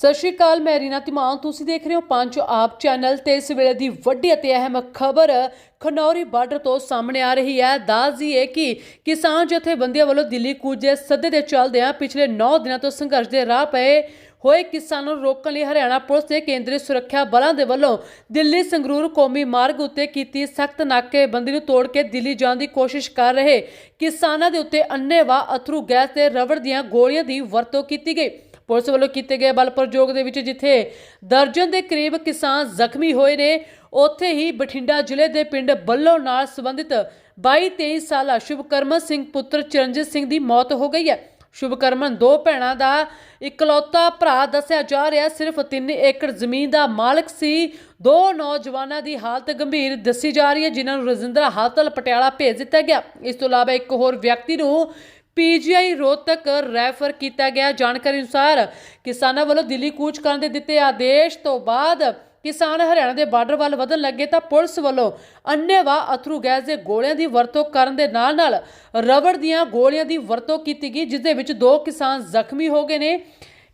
ਸਤਿ ਸ਼੍ਰੀ ਅਕਾਲ, ਮੈਂ ਰੀਨਾ ਤਿਮਾਨ ਤੁਸੀਂ ਦੇਖ ਰਹੇ ਹੋ ਪੰਜ ਆਪ ਚੈਨਲ ਤੇ ਇਸ ਵੇਲੇ ਦੀ ਵੱਡੀ ਅਤੇ ਅਹਿਮ ਖਬਰ ਖਨੌਰੀ ਬਾਰਡਰ ਤੋਂ ਸਾਹਮਣੇ ਆ ਰਹੀ ਹੈ। ਦੱਸਦੀ ਹੈ ਕਿ ਕਿਸਾਨ ਜਥੇਬੰਦੀਆਂ ਵੱਲੋਂ ਦਿੱਲੀ ਕੂਚ ਦੇ ਸੱਦੇ ਦੇ ਚੱਲਦਿਆਂ ਪਿਛਲੇ 9 ਦਿਨਾਂ ਤੋਂ ਸੰਘਰਸ਼ ਦੇ ਰਾਹ ਪਏ ਹੋਏ ਕਿਸਾਨਾਂ ਨੂੰ ਰੋਕਣ ਲਈ ਹਰਿਆਣਾ ਪੁਲਿਸ ਤੇ ਕੇਂਦਰੀ ਸੁਰੱਖਿਆ ਬਲਾਂ ਦੇ ਵੱਲੋਂ ਦਿੱਲੀ ਸੰਗਰੂਰ ਕੌਮੀ ਮਾਰਗ ਉੱਤੇ ਕੀਤੀ ਸਖਤ ਨਾਕੇਬੰਦੀ ਨੂੰ ਤੋੜ ਕੇ ਦਿੱਲੀ ਜਾਣ ਦੀ ਕੋਸ਼ਿਸ਼ ਕਰ ਰਹੇ ਕਿਸਾਨਾਂ ਦੇ ਉੱਤੇ ਅੰਨ੍ਹੇਵਾਹ ਅਥਰੂ ਗੈਸ ਤੇ ਰਬੜ ਦੀਆਂ ਗੋਲੀਆਂ ਦੀ ਵਰਤੋਂ ਕੀਤੀ ਗਈ। ਪੁਲਿਸ ਵੱਲੋਂ ਕੀਤੇ ਗਏ ਬਲ ਪ੍ਰਯੋਗ ਦੇ ਵਿੱਚ ਜਿੱਥੇ ਦਰਜਨ ਦੇ ਕਰੀਬ ਕਿਸਾਨ ਜ਼ਖਮੀ ਹੋਏ ਨੇ, ਉੱਥੇ ਹੀ ਬਠਿੰਡਾ ਜ਼ਿਲ੍ਹੇ ਦੇ ਪਿੰਡ ਬੱਲੋ ਨਾਲ ਸੰਬੰਧਿਤ 22-23 ਸਾਲਾ ਸ਼ੁਭਕਰਮਨ ਸਿੰਘ ਪੁੱਤਰ ਚਰਨਜੀਤ ਸਿੰਘ ਦੀ ਮੌਤ ਹੋ ਗਈ ਹੈ। ਸ਼ੁਭਕਰਮਨ ਦੋ ਭੈਣਾਂ ਦਾ ਇਕਲੌਤਾ ਭਰਾ ਦੱਸਿਆ ਜਾ ਰਿਹਾ, ਸਿਰਫ 3 ਏਕੜ ਜ਼ਮੀਨ ਦਾ ਮਾਲਕ ਸੀ। ਦੋ ਨੌਜਵਾਨਾਂ ਦੀ ਹਾਲਤ ਗੰਭੀਰ ਦੱਸੀ ਜਾ ਰਹੀ ਹੈ, ਜਿਨ੍ਹਾਂ ਨੂੰ ਰਜਿੰਦਰਾ ਹਸਪਤਾਲ ਪਟਿਆਲਾ ਭੇਜ ਦਿੱਤਾ ਗਿਆ। ਇਸ ਤੋਂ ਇਲਾਵਾ ਇੱਕ ਹੋਰ ਵਿਅਕਤੀ ਨੂੰ ਪੀਜੀਆਈ ਰੋਹਤਕ ਰੈਫਰ ਕੀਤਾ ਗਿਆ। ਜਾਣਕਾਰੀ ਅਨੁਸਾਰ ਕਿਸਾਨਾਂ ਵੱਲੋਂ ਦਿੱਲੀ ਕੂਚ ਕਰਨ ਦੇ ਦਿੱਤੇ ਆਦੇਸ਼ ਤੋਂ ਬਾਅਦ ਕਿਸਾਨ ਹਰਿਆਣਾ ਦੇ ਬਾਰਡਰ ਵੱਲ ਵਧਣ ਲੱਗੇ ਤਾਂ ਪੁਲਿਸ ਵੱਲੋਂ ਅੰਨ੍ਹੇਵਾਹ ਅਥਰੂ ਗੈਸ ਦੇ ਗੋਲਿਆਂ ਦੀ ਵਰਤੋਂ ਕਰਨ ਦੇ ਨਾਲ-ਨਾਲ ਰਬੜ ਦੀਆਂ ਗੋਲੀਆਂ ਦੀ ਵਰਤੋਂ ਕੀਤੀ ਗਈ, ਜਿਸ ਦੇ ਵਿੱਚ ਦੋ ਕਿਸਾਨ ਜ਼ਖਮੀ ਹੋ ਗਏ ਨੇ।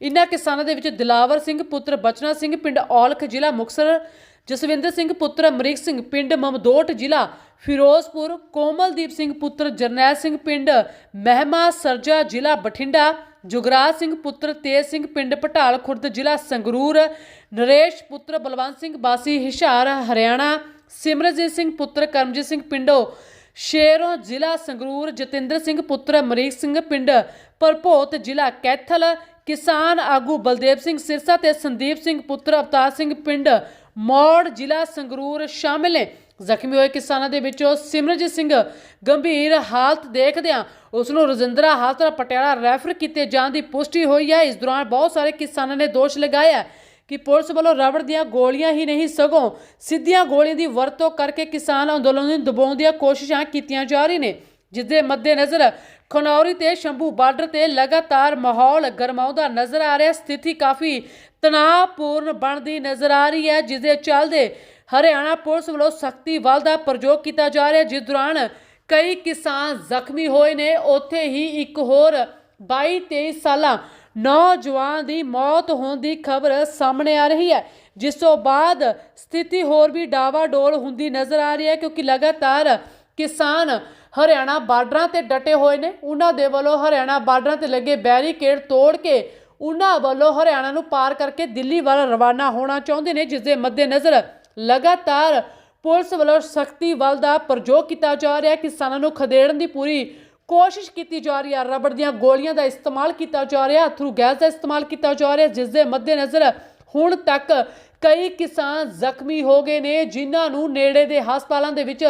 ਇਨ੍ਹਾਂ ਕਿਸਾਨਾਂ ਦੇ ਵਿੱਚ ਦਿਲਾਵਰ ਸਿੰਘ ਪੁੱਤਰ, ਬਚਨਾ ਸਿੰਘ ਪਿੰਡ ਔਲਖ ਜ਼ਿਲ੍ਹਾ ਮੁਕਤਸਰ, ਜਸਵਿੰਦਰ ਸਿੰਘ ਪੁੱਤਰ, ਅਮਰੀਕ ਸਿੰਘ ਪਿੰਡ ਮਮਦੋਟ ਜ਼ਿਲ੍ਹਾ ਫਿਰੋਜ਼ਪੁਰ, ਕੋਮਲਦੀਪ ਸਿੰਘ ਪੁੱਤਰ, ਜਰਨੈਲ ਸਿੰਘ ਪਿੰਡ ਮਹਿਮਾ ਸਰਜਾ ਜ਼ਿਲ੍ਹਾ ਬਠਿੰਡਾ, ਜੁਗਰਾਜ ਸਿੰਘ ਪੁੱਤਰ, ਤੇਜ ਸਿੰਘ ਪਿੰਡ ਪਟਾਲ ਖੁਰਦ ਜ਼ਿਲ੍ਹਾ ਸੰਗਰੂਰ, ਨਰੇਸ਼ ਪੁੱਤਰ, ਬਲਵੰਤ ਸਿੰਘ ਬਾਸੀ, ਹਿਸ਼ਾਰ ਹਰਿਆਣਾ ਸਿਮਰਜੀਤ ਸਿੰਘ ਪੁੱਤਰ, ਕਰਮਜੀਤ ਸਿੰਘ ਪਿੰਡੋ, ਸ਼ੇਰੋਂ ਜ਼ਿਲ੍ਹਾ ਸੰਗਰੂਰ, ਜਤਿੰਦਰ ਸਿੰਘ ਪੁੱਤਰ, ਅਮਰੀਕ ਸਿੰਘ ਪਿੰਡ ਪਰਭੋਤ ਜ਼ਿਲ੍ਹਾ ਕੈਥਲ ਕਿਸਾਨ ਆਗੂ ਬਲਦੇਵ ਸਿੰਘ ਸਿਰਸਾ ਤੇ ਸੰਦੀਪ ਸਿੰਘ ਪੁੱਤਰ ਅਵਤਾਰ ਸਿੰਘ ਪਿੰਡ ਮੌੜ ਜ਼ਿਲ੍ਹਾ ਸੰਗਰੂਰ ਸ਼ਾਮਿਲ ਨੇ। ਜ਼ਖਮੀ ਹੋਏ ਕਿਸਾਨਾਂ ਦੇ ਵਿੱਚੋਂ ਸਿਮਰਜੀਤ ਸਿੰਘ ਗੰਭੀਰ ਹਾਲਤ ਦੇਖਦਿਆਂ ਉਸ ਨੂੰ ਰਜਿੰਦਰਾ ਹਸਪਤਾਲ ਪਟਿਆਲਾ ਰੈਫਰ ਕੀਤੇ ਜਾਣ ਦੀ ਪੁਸ਼ਟੀ ਹੋਈ ਹੈ। ਇਸ ਦੌਰਾਨ ਬਹੁਤ ਸਾਰੇ ਕਿਸਾਨਾਂ ਨੇ ਦੋਸ਼ ਲਗਾਇਆ ਕਿ ਪੁਲਿਸ ਵੱਲੋਂ ਰਬੜ ਦੀਆਂ ਗੋਲੀਆਂ ਹੀ ਨਹੀਂ, ਸਗੋਂ ਸਿੱਧੀਆਂ ਗੋਲੀਆਂ ਦੀ ਵਰਤੋਂ ਕਰਕੇ ਕਿਸਾਨ ਅੰਦੋਲਨ ਨੂੰ ਦਬਾਉਣ ਦੀਆਂ ਕੋਸ਼ਿਸ਼ਾਂ ਕੀਤੀਆਂ ਜਾ ਰਹੀਆਂ ਨੇ। ਜਿਸ ਦੇ ਮੱਦੇਨਜ਼ਰ ਖਨੌਰੀ ਤੇ ਸ਼ੰਭੂ ਬਾਰਡਰ ਤੇ ਲਗਾਤਾਰ ਮਾਹੌਲ ਗਰਮਾਉਂਦਾ ਨਜ਼ਰ ਆ ਰਿਹਾ, ਸਥਿਤੀ ਕਾਫੀ ਤਣਾਅਪੂਰਨ ਬਣਦੀ ਨਜ਼ਰ ਆ ਰਹੀ ਹੈ ਜਿਸ ਦੇ ਚੱਲਦੇ ਹਰਿਆਣਾ ਪੁਲਿਸ ਵੱਲੋਂ ਸਖਤੀ ਬਲ ਦਾ ਪ੍ਰਯੋਗ ਕੀਤਾ ਜਾ ਰਿਹਾ, ਜਿਸ ਦੌਰਾਨ ਕਈ ਕਿਸਾਨ ਜ਼ਖਮੀ ਹੋਏ ਨੇ। ਉੱਥੇ ਹੀ ਇੱਕ ਹੋਰ 22-23 ਸਾਲਾਂ ਨੌਜਵਾਨ ਦੀ ਮੌਤ ਹੋਣ ਦੀ ਖਬਰ ਸਾਹਮਣੇ ਆ ਰਹੀ ਹੈ, ਜਿਸ ਤੋਂ ਬਾਅਦ ਸਥਿਤੀ ਹੋਰ ਵੀ ਡਾਵਾਡੋਲ ਹੁੰਦੀ ਨਜ਼ਰ ਆ ਰਹੀ ਹੈ, ਕਿਉਂਕਿ ਲਗਾਤਾਰ ਕਿਸਾਨ ਹਰਿਆਣਾ ਬਾਰਡਰਾਂ ਤੇ ਡਟੇ ਹੋਏ ਨੇ। ਉਹਨਾਂ ਦੇ ਵੱਲੋਂ ਹਰਿਆਣਾ ਬਾਰਡਰਾਂ ਤੇ ਲੱਗੇ ਬੈਰੀਕੇਡ ਤੋੜ ਕੇ ਉਹਨਾਂ ਵੱਲੋਂ ਹਰਿਆਣਾ ਨੂੰ ਪਾਰ ਕਰਕੇ ਦਿੱਲੀ ਵੱਲ ਰਵਾਨਾ ਹੋਣਾ ਚਾਹੁੰਦੇ ਨੇ, ਜਿਸ ਦੇ ਮੱਦੇਨਜ਼ਰ ਲਗਾਤਾਰ ਪੁਲਿਸ ਵੱਲੋਂ ਸਖਤੀ ਵੱਲ ਦਾ ਪ੍ਰਯੋਗ ਕੀਤਾ ਜਾ ਰਿਹਾ ਕਿਸਾਨਾਂ ਨੂੰ ਖਦੇੜਨ ਦੀ ਪੂਰੀ ਕੋਸ਼ਿਸ਼ ਕੀਤੀ ਜਾ ਰਹੀ ਹੈ। ਰਬੜ ਦੀਆਂ ਗੋਲੀਆਂ ਦਾ ਇਸਤੇਮਾਲ ਕੀਤਾ ਜਾ ਰਿਹਾ ਅਥਰੂ ਗੈਸ ਦਾ ਇਸਤੇਮਾਲ ਕੀਤਾ ਜਾ ਰਿਹਾ ਜਿਸ ਦੇ ਮੱਦੇਨਜ਼ਰ ਹੁਣ ਤੱਕ ਕਈ ਕਿਸਾਨ ਜ਼ਖਮੀ ਹੋ ਗਏ ਨੇ, ਜਿਨ੍ਹਾਂ ਨੂੰ ਨੇੜੇ ਦੇ ਹਸਪਤਾਲਾਂ ਦੇ ਵਿੱਚ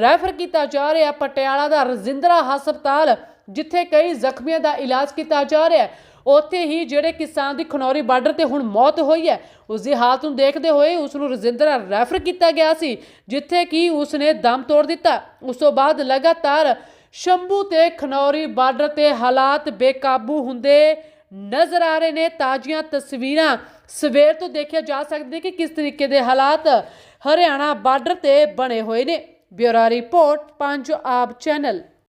ਰੈਫਰ ਕੀਤਾ ਜਾ ਰਿਹਾ। ਪਟਿਆਲਾ ਦਾ ਰਜਿੰਦਰਾ ਹਸਪਤਾਲ, ਜਿੱਥੇ ਕਈ ਜ਼ਖਮੀਆਂ ਦਾ ਇਲਾਜ ਕੀਤਾ ਜਾ ਰਿਹਾ ਉੱਥੇ ਹੀ ਜਿਹੜੇ ਕਿਸਾਨ ਦੀ ਖਨੌਰੀ ਬਾਰਡਰ ਤੇ ਹੁਣ ਮੌਤ ਹੋਈ ਹੈ ਉਸ ਦੀ ਹਾਲਤ ਨੂੰ ਦੇਖਦੇ ਹੋਏ ਉਸ ਨੂੰ ਰਜਿੰਦਰਾ ਰੈਫਰ ਕੀਤਾ ਗਿਆ ਸੀ, ਜਿੱਥੇ ਕਿ ਉਸ ਨੇ ਦਮ ਤੋੜ ਦਿੱਤਾ। ਉਸ ਤੋਂ ਬਾਅਦ ਲਗਾਤਾਰ ਸ਼ੰਭੂ ਤੇ ਖਨੌਰੀ ਬਾਰਡਰ ਤੇ ਹਾਲਾਤ ਬੇਕਾਬੂ ਹੁੰਦੇ ਨਜ਼ਰ ਆ ਰਹੇ ਨੇ। ਤਾਜ਼ੀਆਂ ਤਸਵੀਰਾਂ ਸਵੇਰ ਤੋਂ ਦੇਖਿਆ ਜਾ ਸਕਦਾ ਕਿ ਕਿਸ ਤਰੀਕੇ ਦੇ ਹਾਲਾਤ ਹਰਿਆਣਾ ਬਾਰਡਰ ਤੇ ਬਣੇ ਹੋਏ ਨੇ। ਬਿਊਰੋ ਰਿਪੋਰਟ, ਪੰਜ ਆਬ ਚੈਨਲ।